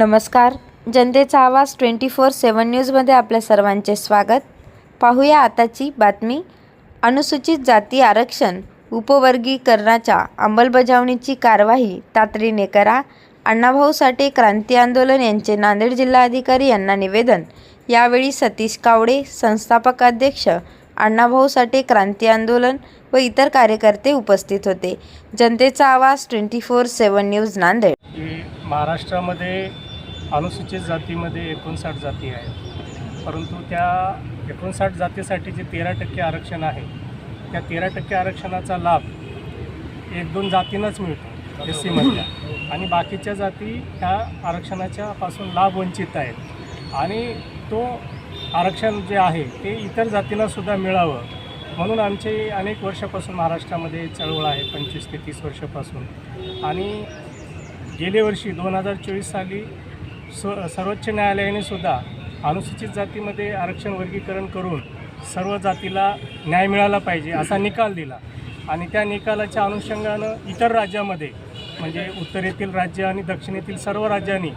नमस्कार. जनतेचा आवाज ट्वेंटी फोर सेवन न्यूजमध्ये आपल्या सर्वांचे स्वागत. पाहूया आताची बातमी. अनुसूचित जाती आरक्षण उपवर्गीकरणाच्या अंमलबजावणीची कारवाई तातडीने करा. अण्णाभाऊ साठे क्रांती आंदोलन यांचे नांदेड जिल्हाधिकारी यांना निवेदन. यावेळी सतीश कावडे संस्थापक अध्यक्ष अण्णाभाऊ साठे क्रांती आंदोलन व इतर कार्यकर्ते उपस्थित होते. जनतेचा आवाज twenty four seven news Nanded. महाराष्ट्रामध्ये अनुसूचित जातीमध्ये एकोणसाठ जाती आहेत. परंतु त्या एकोणसाठ जातीसाठी जे तेरा टक्के आरक्षण आहे त्या तेरा टक्के आरक्षणाचा लाभ एक दोन जातींनाच मिळतो एस सीमधल्या आणि बाकीच्या जाती ह्या आरक्षणाच्या पासून लाभ वंचित आहेत. आणि तो आरक्षण जे आहे ते इतर जातींनासुद्धा मिळावं. म्हणून आमचे अनेक वर्षापासून महाराष्ट्रामध्ये चळवळ आहे पंचवीस ते तीस वर्षापासून. आणि गेल्या वर्षी दोन हजार चोवीस साली सर्वोच्च न्यायालयाने सुद्धा अनुसूचित जातीमध्ये आरक्षण वर्गीकरण करून सर्व जातीला न्याय मिळाला पाहिजे असा निकाल दिला. आणि त्या निकालाच्या अनुषंगानं इतर राज्यामध्ये म्हणजे उत्तरेतील राज्य आणि दक्षिणेतील सर्व राज्यांनी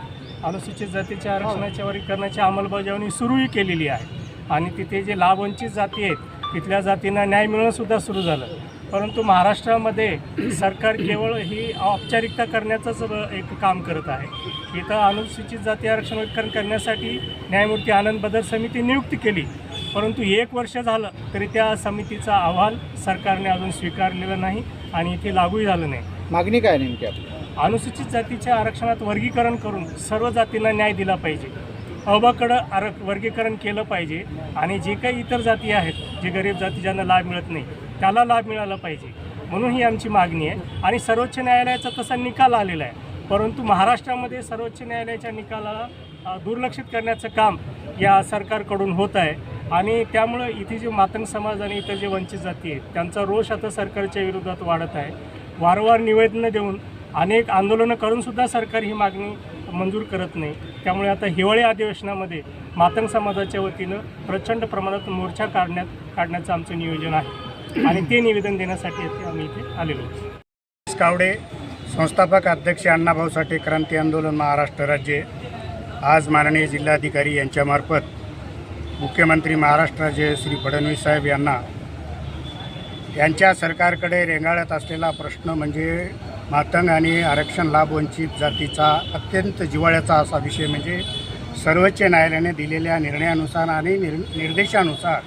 अनुसूचित जातीच्या आरक्षणाच्या वर्गीकरणाची अंमलबजावणी सुरूही केलेली आहे. आणि तिथे जे लाभवंचित जाती आहेत तिथल्या जातींना न्याय मिळणंसुद्धा सुरू झालं. परंतु महाराष्ट्रामध्ये सरकार केवळ ही औपचारिकता करण्याचंच एक काम करत आहे. इथं अनुसूचित जाती आरक्षण वर्गीकरण करण्यासाठी न्यायमूर्ती आनंद बदर समिती नियुक्ती केली. परंतु एक वर्ष झालं तरी त्या समितीचा अहवाल सरकारने अजून स्वीकारलेला नाही आणि इथे लागूही झालं नाही. मागणी काय नेमकी आपली? अनुसूचित जातीच्या आरक्षणात वर्गीकरण करून सर्व जातींना न्याय दिला पाहिजे. अबाकडं आर वर्गीकरण केलं पाहिजे आणि जे काही इतर जाती आहेत जे गरीब जाती ज्यांना लाभ मिळत नाही त्याला लाभ मिळाला पाहिजे. म्हणून ही आमची मागणी आहे. आणि सर्वोच्च न्यायालयाचा तसा निकाल आलेला आहे. परंतु महाराष्ट्रामध्ये सर्वोच्च न्यायालयाच्या निकालाला दुर्लक्षित करण्याचं काम या सरकारकडून होत आहे. आणि त्यामुळं इथे जे मातंग समाज आणि इतर जे वंचित जाती आहेत त्यांचा रोष आता सरकारच्या विरोधात वाढत आहे. वारंवार निवेदनं देऊन अनेक आंदोलनं करूनसुद्धा सरकार ही मागणी मंजूर करत नाही. त्यामुळे आता हिवाळी अधिवेशनामध्ये मातंग समाजाच्या वतीनं प्रचंड प्रमाणात मोर्चा काढण्यात काढण्याचं आमचं नियोजन आहे. आणि ते निवेदन देण्यासाठी आम्ही इथे आलेलो कावडे संस्थापक अध्यक्ष अण्णाभाऊ साठे क्रांती आंदोलन महाराष्ट्र राज्य. आज माननीय जिल्हाधिकारी यांच्यामार्फत मुख्यमंत्री महाराष्ट्राचे श्री फडणवीस साहेब यांना यांच्या सरकारकडे रेंगाळत असलेला प्रश्न म्हणजे मातंग आणि आरक्षण लाभ वंचित जातीचा अत्यंत जिव्हाळ्याचा असा विषय म्हणजे सर्वोच्च न्यायालयाने दिलेल्या निर्णयानुसार आणि निर् निर्देशानुसार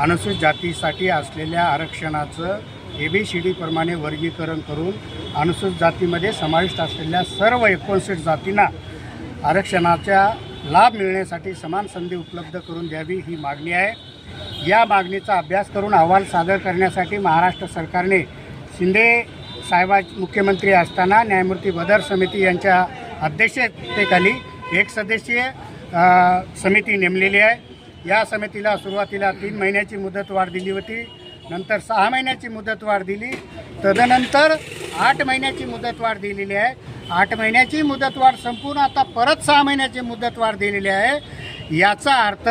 अनुसूचित जातीसाठी असलेल्या आरक्षणाचं ए बी सी डीप्रमाणे वर्गीकरण करून अनुसूचित जातीमध्ये समाविष्ट असलेल्या सर्व एकोणसष्ट जातींना आरक्षणाचा लाभ मिळण्यासाठी समान संधी उपलब्ध करून द्यावी ही मागणी आहे. या मागणीचा अभ्यास करून अहवाल सादर करण्यासाठी महाराष्ट्र सरकारने शिंदे साहेबा मुख्यमंत्री असताना न्यायमूर्ती बदर समिती यांच्या अध्यक्षतेखाली एक सदस्यीय समिती नेमलेली आहे. या समितीला सुरुवातीला तीन महिन्याची मुदतवाढ दिली होती. नंतर सहा महिन्याची मुदतवाढ दिली. तदनंतर आठ महिन्याची मुदतवाढ दिलेली आहे. आठ महिन्याची मुदतवाढ संपूर्ण आता परत सहा महिन्याची मुदतवाढ दिलेली आहे. याचा अर्थ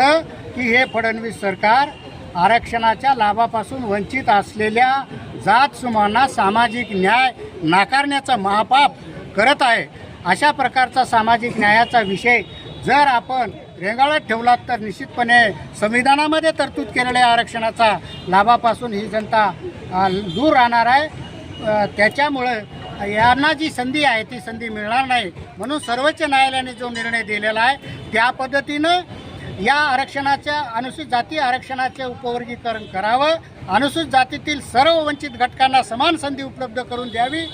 की हे फडणवीस सरकार आरक्षणाच्या लाभापासून वंचित असलेल्या जात समूहांना सामाजिक न्याय नाकारण्याचा महापाप करत आहे. अशा प्रकारचा सामाजिक न्यायाचा विषय जर आपण रेंगाळत ठेवलात तर निश्चितपणे संविधानामध्ये तरतूद केलेल्या आरक्षणाचा. लाभापासून ही जनता दूर राहणार आहे. त्याच्यामुळं यांना जी संधी आहे ती संधी मिळणार नाही. म्हणून सर्वोच्च न्यायालयाने जो निर्णय दिलेला आहे त्या पद्धतीनं या आरक्षणाच्या अनुसूचित जाती आरक्षणाचे उपवर्गीकरण करावं. अनुसूचित जातीतील सर्व वंचित घटकांना समान संधी उपलब्ध करून द्यावी.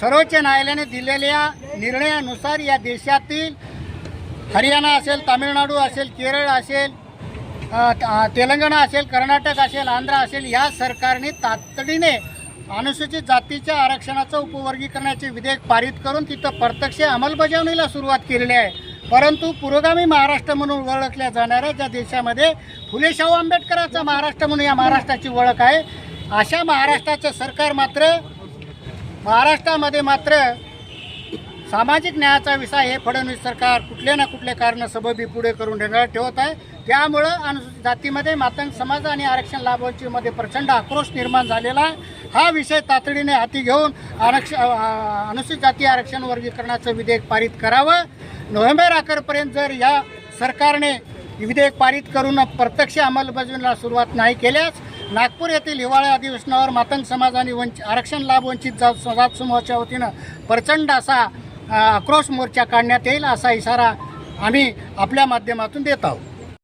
सर्वोच्च न्यायालयाने दिलेल्या निर्णयानुसार या देशातील हरियाणा असेल तामिळनाडू असेल केरळ असेल तेलंगणा असेल कर्नाटक असेल आंध्र असेल या सरकारने तातडीने अनुसूचित जातीच्या आरक्षणाचं उपवर्गीकरणाचे विधेयक पारित करून तिथं प्रत्यक्ष अंमलबजावणीला सुरुवात केलेली आहे. परंतु पुरोगामी महाराष्ट्र म्हणून ओळखल्या जाणाऱ्या ज्या देशामध्ये फुले शाहू आंबेडकरांचा महाराष्ट्र म्हणून या महाराष्ट्राची ओळख आहे अशा महाराष्ट्राचं सरकार मात्र महाराष्ट्रामध्ये मात्र सामाजिक न्यायाचा विषय हे फडणवीस सरकार कुठल्या ना कुठल्या कारण सबबी पुढे करून ठेवणार ठेवत आहे. त्यामुळं अनुसूचित जातीमध्ये मातंग समाज आणि आरक्षण लाभांचीमध्ये प्रचंड आक्रोश निर्माण झालेला आहे. हा विषय तातडीने हाती घेऊन आरक्षण अनुसूचित जाती आरक्षण वर्गीकरणाचं विधेयक पारित करावं. नोव्हेंबर अखेरपर्यंत जर या सरकारने विधेयक पारित करून प्रत्यक्ष अंमलबजावणीला सुरुवात नाही केल्यास नागपूर येथील हिवाळ्या अधिवेशनावर मातंग समाज आणि वंच आरक्षण लाभ वंचित जात समाजाच्या वतीनं प्रचंड असा आक्रोश मोर्चा काढण्यात येईल असा इशारा आम्ही आपल्या माध्यमातून देत आहोत.